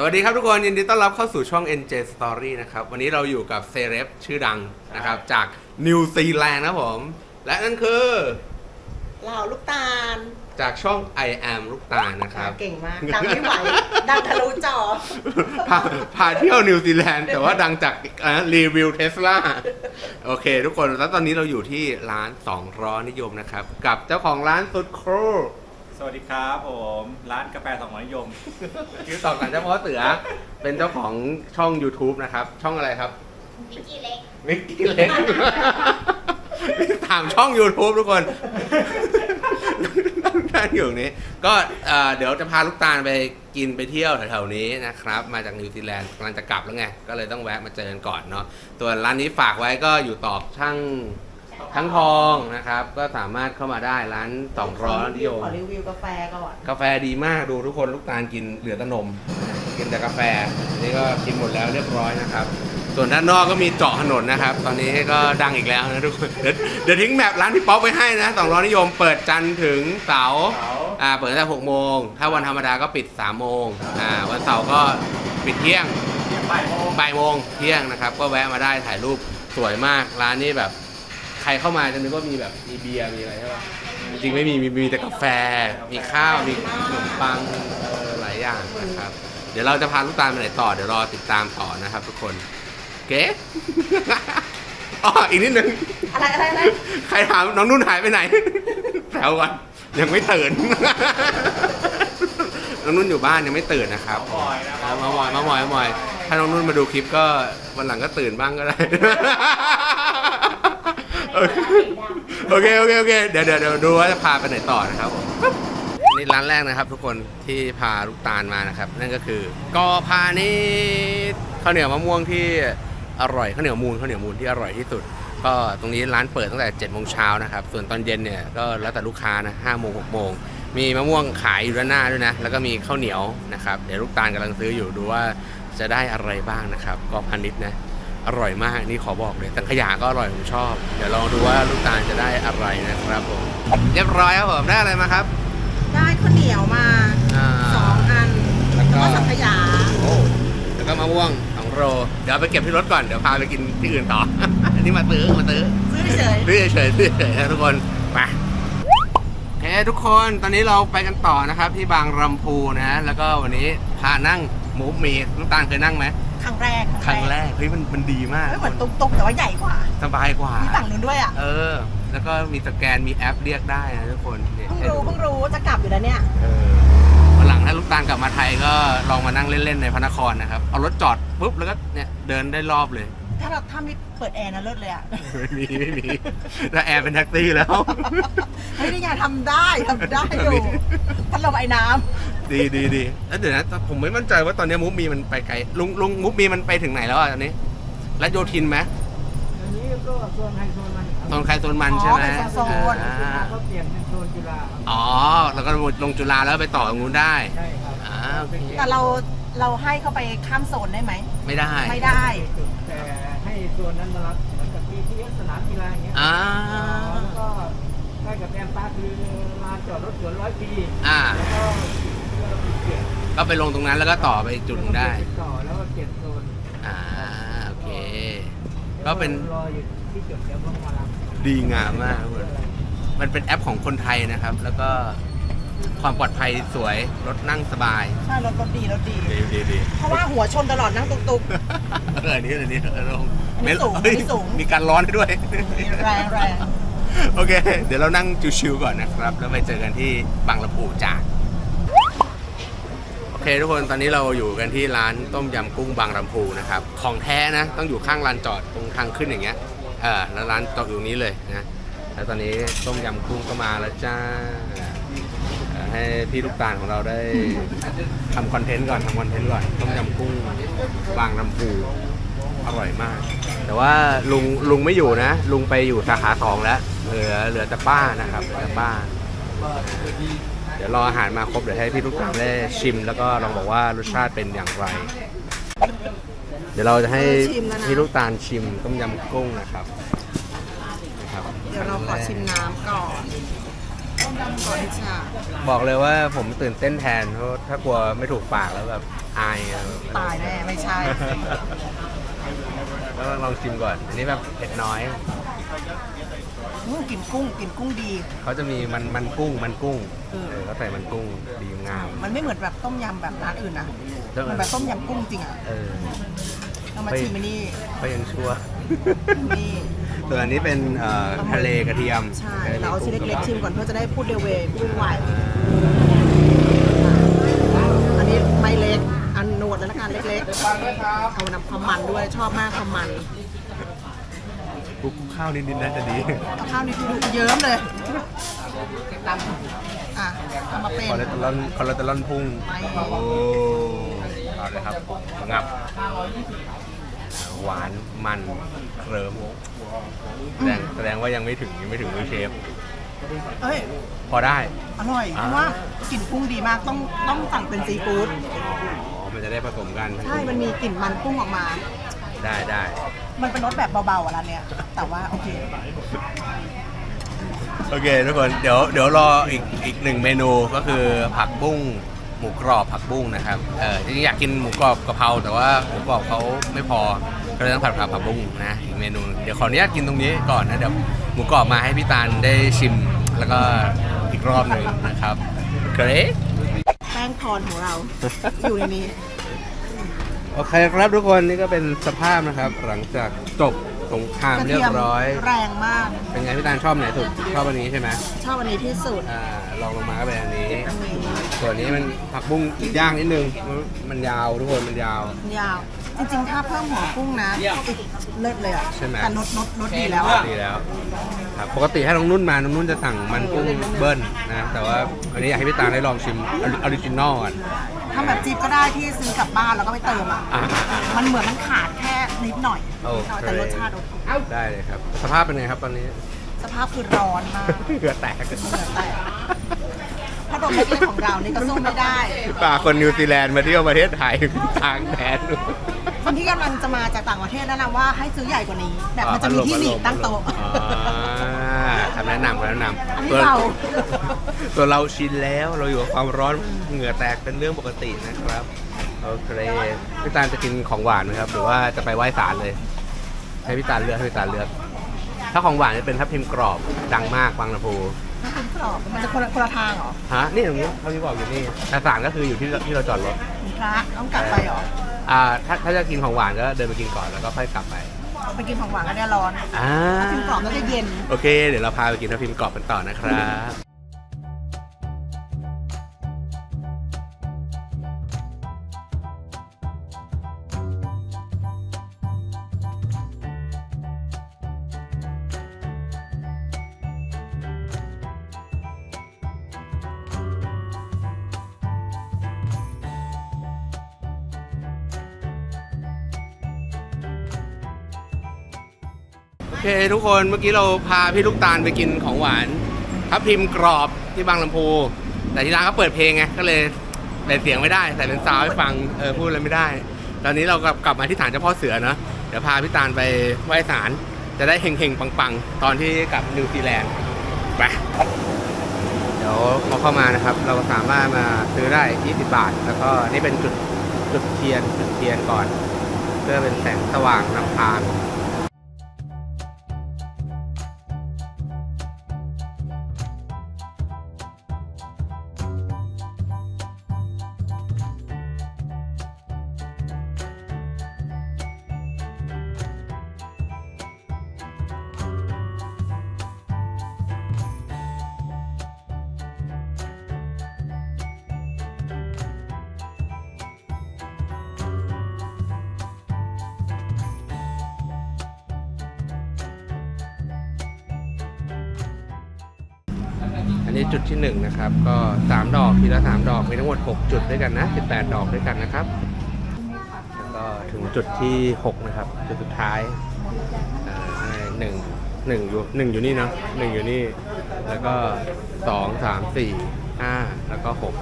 สวัสดีครับทุกคน ยินดีต้อนรับเข้าสู่ช่อง NJ Story นะครับ วันนี้เราอยู่กับเซเลบชื่อดังนะครับ จากนิวซีแลนด์นะครับผม และนั่นคือเหล่าลูกตาล จากช่อง I am ลูกตาลนะครับ เก่งมากดังไม่ไหว ดังทะลุจอ พาพาเที่ยวนิวซีแลนด์แต่ว่าดังจากอะรีวิวเทสลาโอเค ทุกคนแล้วตอนนี้เราอยู่ที่ร้านสองร้อนิยมนะครับ กับเจ้าของร้านสุดครู สวัสดีครับผม ร้านกาแฟสองร้อยนิยม ชื่อต่อกันเจ้าพ่อเสือ เป็นเจ้าของช่อง YouTube นะครับ ช่องอะไรครับ มิกกี้เล็ก มิกกี้เล็ก ถามช่อง YouTube ทุกคนนั่งอยู่ตรงนี้ ก็เอ่อเดี๋ยวจะพาลูกตาลไปกินไปเที่ยวแถวๆนี้นะครับ มาจากนิวซีแลนด์กำลังจะกลับแล้วไง ก็เลยต้องแวะมาเจอกันก่อนเนาะตัวนร้านนี้ฝากไว้ก็อยู่ตอกช่าง ทั้งทองนะครับ ก็สามารถเข้ามาได้ร้านสองร้อยนิยมขอรีวิวกาแฟก่อนกาแฟดีมากดูทุกคนลูกตาลกินเหลือแต่นม กินแต่กาแฟอันนี่ก็กินหมดแล้วเรียบร้อยนะครับ ส่วนด้านนอกก็มีเจาะถนนนะครับ ตอนนี้ก็ดังอีกแล้วนะทุกคนเดี๋ยวเดี๋ยวทิ้งแมปร้านพี่ป๊อกไว้ให้นะสองร้อนิยมเปิดจันทร์ถึงเสาร์เสาร์อ่าเปิดตั้งแต่หกโมงถ้าวันธรรมดาก็ปิดสามโมงอ่าวันเสาร์ก็ปิดเที่ยงบ่ายโมงบ่ายโมงเที่ยงนะครับ ก็แวะมาได้ถ่ายรูปสวยมากร้านนี้แบบใค รเข้ามาจะนึกว่ามีแบบมีเบียร์มีอะไรใช่ปะจริงๆไม่มีมีมีแต่กาแฟ มีข้าวมีขนมปังเออหลายอย่างนะครับ เดี๋ยวเราจะพาลูกตาลไปไหนต่อเดี๋ยวรอติดตามต่อนะครับ ทุกคนเก๋อ๋ออีกนิดนึงอะไรอะไรอะไรใครถามน้องนุ่นหายไปไหนแถวก่อนยังไม่ตื่น น้องนุ่นอยู่บ้านยังไม่ตื่นนะครับบ่อยนะอ่ามาบ่อยมาบ่อยมาบ่อย ถ้าน้องนุ่นมาดูคลิปก็วันหลังก็ตื่นบ้างก็ได้ โอเคโอเคโอเคเดี๋ยวเดี๋ยวเดี๋ยวดูว่าจะพาไปไหนต่อนะครับผมนี่ร้านแรกนะครับ ทุกคนที่พาลูกตาลมานะครับ นั่นก็คือกอพานิชข้าวเหนียวมะม่วงที่อร่อยข้าวเหนียวมูลข้าวเหนียวมูลที่อร่อยที่สุด ก็ตรงนี้ร้านเปิดตั้งแต่7จ็ดโมงเช้านะครับ ส่วนตอนเย็นเนี่ยก็แล้วแต่ลูกค้านะห้าโมงหกโมงมีมะม่วงขายอยู่ด้านหน้าด้วยนะ แล้วก็มีข้าวเหนียวนะครับ เดี๋ยวลูกตาลกำลังซื้ออยู่ดูว่าจะได้อะไรบ้างนะครับ กอพานิชนะ อร่อยมากนี่ขอบอกเลยสังขยาก็อร่อยผมชอบ เดี๋ยวลองดูว่าลูกตาลจะได้อะไรนะครับผมเรียบร้อยครับผมได้อะไรมาครับ ได้ข้าวเหนียวมาอ่าสองอัน แล้วก็แล้วก็สังขยา โอ้แล้วก็มะม่วงสองโรเดี๋ยวเอาไปเก็บที่รถก่อนเดี๋ยวพาไปกินที่อื่นต่อ อันนี้มาตื้อมาตื้อ ซื้อเฉยซื้อเฉยๆซื้อเฉยๆนะทุกคนไปโอเคทุกคนตอนนี้เราไปกันต่อนะครับที่บางลำพูนะ แล้วก็วันนี้พานั่งหมูมีลูกตาลเคยนั่งไหมค รั้งแรกครั้งแรกเฮ้ยมันมันดีมากเฮ้ยเหมือนตุ๊กๆแต่ว่าใหญ่กว่า สบายกว่า มีฝั่งนู้นด้วยอะ เออ แล้วก็มีสแกนมีแอปเรียกได้นะทุกคนเนี่ยเพิ่งให้รู้ดูเพิ่งรู้จะกลับอยู่แล้วเนี่ยเออวันหลังถ้าลูกตาลกลับมาไทยก็ลองมานั่งเล่นๆในพระนครนะครับ เอารถจอดปุ๊บแล้วก็เนี่ยเดินได้รอบเลย ถ้าเราถ้าไม่เปิดแอร์นะเลิศเลยอะไม่มีไม่มีแล้วแอร์เป็นแท็กซี่แล้ว เฮ้ยนี่ไงทำได้ทำได้อยู่พัดลมไอ้น้ดีดีดีแล้วเดี๋ยวนะผมไม่มั่นใจว่าตอนนี้มุกมีมันไปไกลลุงลุงมุกมีมันไปถึงไหนแล้วอะตอนนี้และโยทินไหมอันนี้ก็โซนไฮโซนมันครับโซนใครโซนมันำใช่ไหมอ๋อเป็นโซนอ่าก็เปลี่ยนเป็นโซนจุฬาครับอ๋อแล้วก็ลงจุฬาแล้วไปต่อตรงนู้นได้ ใช่ครับอ่าโอเคแต่เราเราให้เข้าไปข้ามโซนได้ไหม ไม่ได้ ไม่ได้ แต่ ให้โซนนั้นมารับเหมือนกับที่ที่สนามกีฬาอย่างเงี้ยอ่า แล้วก็ใกล้กับแอมปาร์คคือลานจอดรถสวนร้อยปีอ่า แล้วก็เรือปิดเกตก็ไปลงตรงนั้นแล้วก็ต่อไปอีกจุดหนึ่งได้ ต่อแล้วก็เจ็ดโซนอ่า โอเค ก็เป็น รออยู่ที่จุดเดี๋ยวผมมารับดีงามมากเลยมันเป็นแอปของคนไทยนะครับ แล้วก็ความปลอดภัยสวย รถนั่งสบาย ใช่รถรถดีรถดี ดีดีดีเพราะว่าหัวชนตลอดนั่งตุ๊กเอออันนี้อันนี้เออลง อันนี้สูงเฮ้ยอันนี้สูงมีการร้อนให้ด้วยๆแรงแรงโอเค เดี๋ยวเรานั่งชิวๆก่อนนะครับ แล้วไปเจอกันที่บางลำพูจ้าโอเคทุกคนตอนนี้เราอยู่กันที่ร้านต้มยำกุ้งบางลำพูนะครับ ของแท้นะ ต้องอยู่ข้างลานจอดตรงทางขึ้นอย่างเงี้ย เออแล้วร้านจอดอยู่ตรงนี้เลยนะ แล้วตอนนี้ต้มยำกุ้งก็มาแล้วจ้าเอ่อให้พี่ลูกตาลของเราได้ทำคอนเทนต์ก่อนทำคอนเทนต์ก่อนต้มยำกุ้งบางลำพู อร่อยมาก แต่ว่าลุงลุงไม่อยู่นะ ลุงไปอยู่สาขาสองแล้ว เหลือเหลือแต่ป้านะครับเหลือแต่ป้า เดี๋ยวรออาหารมาครบเดี๋ยวให้พี่ลูกตาลได้ชิม แล้วก็ลองบอกว่ารสชาติเป็นอย่างไร เดี๋ยวเราจะให้พี่ลูกตาลชิมต้มยำกุ้งนะครับนะครับเดี๋ยวเราขอชิมน้ำก่อนต้มยำก่อนค่ะบอกเลยว่าผมตื่นเต้นแทนเพราะถ้ากลัวไม่ถูกปากแล้วแบบอายอะตายแน่ไม่ใช่ แล้วลองชิมก่อน อันนี้แบบเผ็ดน้อย อืมกลิ่นกุ้งกลิ่นกุ้งดี เขาจะมีมันมันกุ้งมันกุ้งเออเออเขาใส่มันกุ้งดีงาม มันไม่เหมือนแบบต้มยำแบบร้านอื่นนะเออมันแบบต้มยำกุ้งจริงอะเออเรามาชิมอันนี้ก็ยังชั่ว นี่ส่วนอันนี้เป็นเอ่อทะเลกระเทียมใช่เราเอาชิ้นเล็กๆชิมก่อนเพื่อจะได้พูดเร็วเวพูดไวอันนี้ไม่เล็ก อันหนวดแล้วละกัน เล็กๆเอานำความมันด้วยชอบมากความมันคลุกข้าวนิดๆนะจะดีเอาข้าวนี่คือดูเยิ้มเลยอะเอามาเป็นคอเลสเตอรอลคอเลสเตอรอลพุ่งไม่โอ้เอาเลยครับงับ หวานมันเคลิมแสดงแสดงว่ายังไม่ถึงยังไม่ถึงมือเชฟ เอ้ย พอได้ อร่อยเพอ่าราะว่ากลิ่นกุ้งดีมากต้องต้องสั่งเป็นซีฟู้ดอ๋อมัน จะได้ผสมกัน ใช่ มันมีกลิ่นมันกุ้งออกมา ได้ได้มันเป็นรสแบบเบาๆอะร้านเนี้ย แต่ว่าโอเค โอเคทุกคนเดี๋ยวเดี๋ยวรออีกอีกหนึ่งเมนูก็คือผักบุ้งหมูกรอบผักบุ้งนะครับเออจริงๆอยากกินหมูกรอบกะเพราแต่ว่าหมูกรอบเขาไม่พอก็เลยต้องผัดผักผักบุ้งนะอีกเมนูเดี๋ยวขออนุญาตกินตรงนี้ก่อนนะเดี๋ยวหมูกรอบมาให้พี่ตาลได้ชิมแล้วก็อีกรอบหนึ่งนะครับเกรดแป้งพรของเรา อยู่ในนี้ โอเคครับทุกคนนี่ก็เป็นสภาพนะครับ หลังจากจบสงครามกระเรียเทียบมร้อย แรงมาก เป็นไงพี่ตาลชอบไหนสุดชอบอันนี้ใช่ไหมชอบอันนี้ที่สุดอ่าลองลงมาก็เป็นอันนี้ อันนี้ส่วนนี้มันผักบุ้งย่างนิดนึงมันมันยาวทุกคนมันยาว ยาว จริงๆ ถ้าเพิ่มหัวกุ้งนะอีกเลิศเลยอะใช่ไหม แต่นดนดนดดีแล้วอะดีแล้วครับปกติให้น้องนุ่นมา น้องนุ่นจะสั่งมันกุ้งเบิ้ลนะ แต่ว่าอันนี้อยากให้พี่ตาลได้ลองชิมออริจินอลก่อน ทำแบบจิ๊บก็ได้ที่ซื้อกลับบ้านแล้วก็ไปเติมอะ อ่ามันเหมือนมันขาดแค่นิดหน่อยโอนิดหน่อยเค แต่รสชาติโอเคได้เลยครับ สภาพเป็นไงครับตอนนี้ สภาพคือร้อนมาก เหงื่อแตก เหงื่อแตก พัดลมเล็กๆของเรานี่ก็สู้ไม่ได้ปาคนนิวซีแลนด์มาเที่ยวประเทศไทยทางแดน คนที่กำลังจะมาจากต่างประเทศแนะนำว่าให้ซื้อใหญ่กว่านี้ แบบมันจะมีที่หนีบตั้งโต๊ะ อ่าคำแนะนำคำแนะนำอันนี้ตัวเรา ตัวเราชินแล้วเราอยู่กับความร้อนเหงื่อแตกเป็นเรื่องปกตินะครับโอเคพี่ตาลจะกินของหวานไหมครับหรือว่าจะไปไหว้ศาลเลยให้พี่ตาลเลือกให้พี่ตาลเลือก ถ้าของหวานจะเป็นทับทิมกรอบดังมากบางลำพูถ้าคุณ กรอบมันจะคนละคนละทางเหรอฮะนี่ตรงนี้ทับทิมกรอบอยู่นี่แต่ศาลก็คืออยู่ที่ที่เราจอดรถคุณพระต้องกลับไปเหรออ่าถ้าถ้าจะกินของหวานก็เดินไปกินก่อนแล้วก็ค่อยกลับไปไปกินของหวานก็ได้ร้อนอ่าถ้ากินกรอบก็จะเย็น โอเค เดี๋ยวเราพาไปกินทับทิมกรอบกันต่อนะครับ โอเคทุกคนเมื่อกี้เราพาพี่ลูกตาลไปกินของหวานทับทิมกรอบที่บางลำพู แต่ที่ร้านเขาเปิดเพลงไงก็เลยใส่เสียงไม่ได้ใส่เป็นซาวให้ฟังเออพูดอะไรไม่ได้ ตอนนี้เรากลับกลับมาที่ฐานเจ้าพ่อเสือเนาะเดี๋ยวพาพี่ตาลไปไหว้ศาลจะได้เฮงๆปังๆ ตอนที่กลับนิวซีแลนด์ไปเดี๋ยวพอเข้ามานะครับ เราสามารถมาซื้อได้ 20 บาท แล้วก็นี่เป็นจุดจุดเทียนจุดเทียนก่อน เพื่อเป็นแสงสว่างนำทาง นนี้จุดที่หนึ่งนะครับ ก็สามดอกทีละสามดอกมีทั้งหมด 6 จุดด้วยกันนะ 18 ดอกด้วยกันนะครับ แล้วก็ถึงจุดที่ 6 นะครับ จุดสุดท้ายอ่าหนึ่งหนึ่งอยู่หนึ่งอยู่นี่เนาะหนึ่งอยู่นี่ แล้วก็สองสามสี่ห้าแล้วก็หก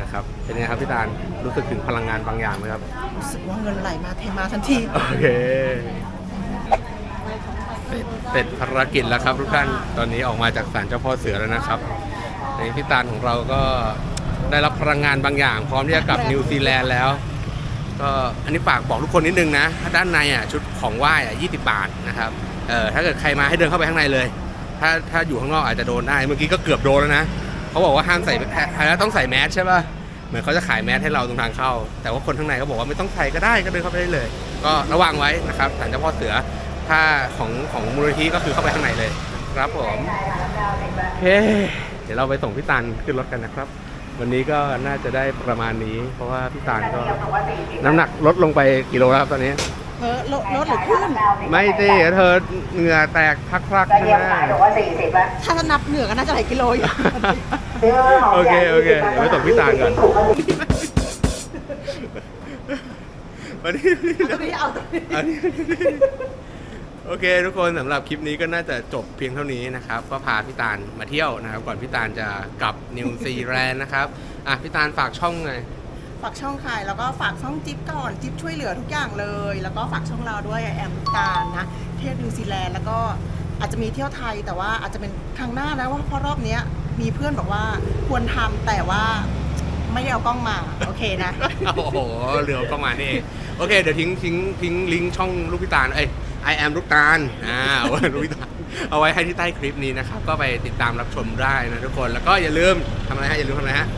นะครับเป็นไงครับพี่ตาลรู้สึกถึงพลังงานบางอย่างไหมครับรู้สึกว่าเงินไหลมาเทมาทันทีโอเคเสร็จเสร็จภารกิจแล้วครับทุกท่านตอนนี้ออกมาจากศาลเจ้าพ่อเสือแล้วนะครับในพี่ตาลของเราก็ได้รับพลังงานบางอย่าง พร้อมที่จะกลับนิวซีแลนด์แล้ว ก็อันนี้ฝากบอกทุกคนนิดนึงนะถ้าด้านในอะชุดของไหว้อะ20บาทนะครับเออถ้าเกิดใครมาให้เดินเข้าไปข้างในเลย ถ้าถ้าอยู่ข้างนอกอาจจะโดนได้ เมื่อกี้ก็เกือบโดนแล้วนะเขาบอกว่าห้ามใส่แล้วต้องใส่แมสใช่ป่ะเหมือนเขาจะขายแมสให้เราตรงทางเข้า แต่ว่าคนข้างในเขาบอกว่าไม่ต้องใส่ก็ได้ก็เดินเข้าไปได้เลย ก็ระวังไว้นะครับศาลเจ้าพ่อเสือถ้าของของมูลนิธิก็คือเข้าไปข้างในเลย ครับผมโอเคเดี๋ยวเราไปส่งพี่ตันขึ้นรถกันนะครับ วันนี้ก็น่าจะได้ประมาณนี้ เพราะว่าพี่ตันก็น้ำหนักลดลงไปกี่โลแล้วครับตอนนี้เออลดลดหรือขึ้น ไม่สิเธอเหงื่อแตกพักๆใช่ไหมถ้าจะนับเหนือก็น่าจะหลายกิโลอยู่โอเคโอเคเดี๋ยวไปส่งพี่ตาลก่อนวันนี้ตรงนี้เอาตรงนี้อันนี้ โอเค ทุกคนสำหรับคลิปนี้ก็น่าจะจบเพียงเท่านี้นะครับ ก็พาพี่ตาลมาเที่ยวนะครับ ก่อนพี่ตาลจะกลับนิวซีแลนด์นะครับอะพี่ตาลฝากช่องหน่อย ฝากช่องค่ะแล้วก็ฝากช่องจิ๊บก่อนจิ๊บช่วยเหลือทุกอย่างเลย แล้วก็ฝากช่องเราด้วยแอมการนะเที่ยวนิวซีแลนด์แล้วก็อาจจะมีเที่ยวไทยแต่ว่าอาจจะเป็นครั้งหน้านะว่าเพราะรอบเนี้ยมีเพื่อนบอกว่าควรทำแต่ว่าไม่ได้เอากล้องมา โอเคนะ โอ้โหเรือก็มานี่เองโอเค เดี๋ยวทิ้งทิ้งทิ้งลิงก์ช่องลูกพิตาลเอ้ย I am ลูกตาลอ่าเอาไว้ลูกพิตาลเอาไว้ให้ที่ใต้คลิปนี้นะครับ ก็ไปติดตามรับชมได้นะทุกคน แล้วก็อย่าลืมทำอะไรฮะ อย่าลืมทำอะไรฮะ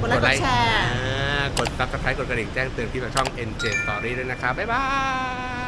กดไลค์กดแชร์อ่ากด subscribe กดกระดิ่งแจ้งเตือนที่ช่อง NJ Story ด้วยนะครับ บ๊ายบายบาย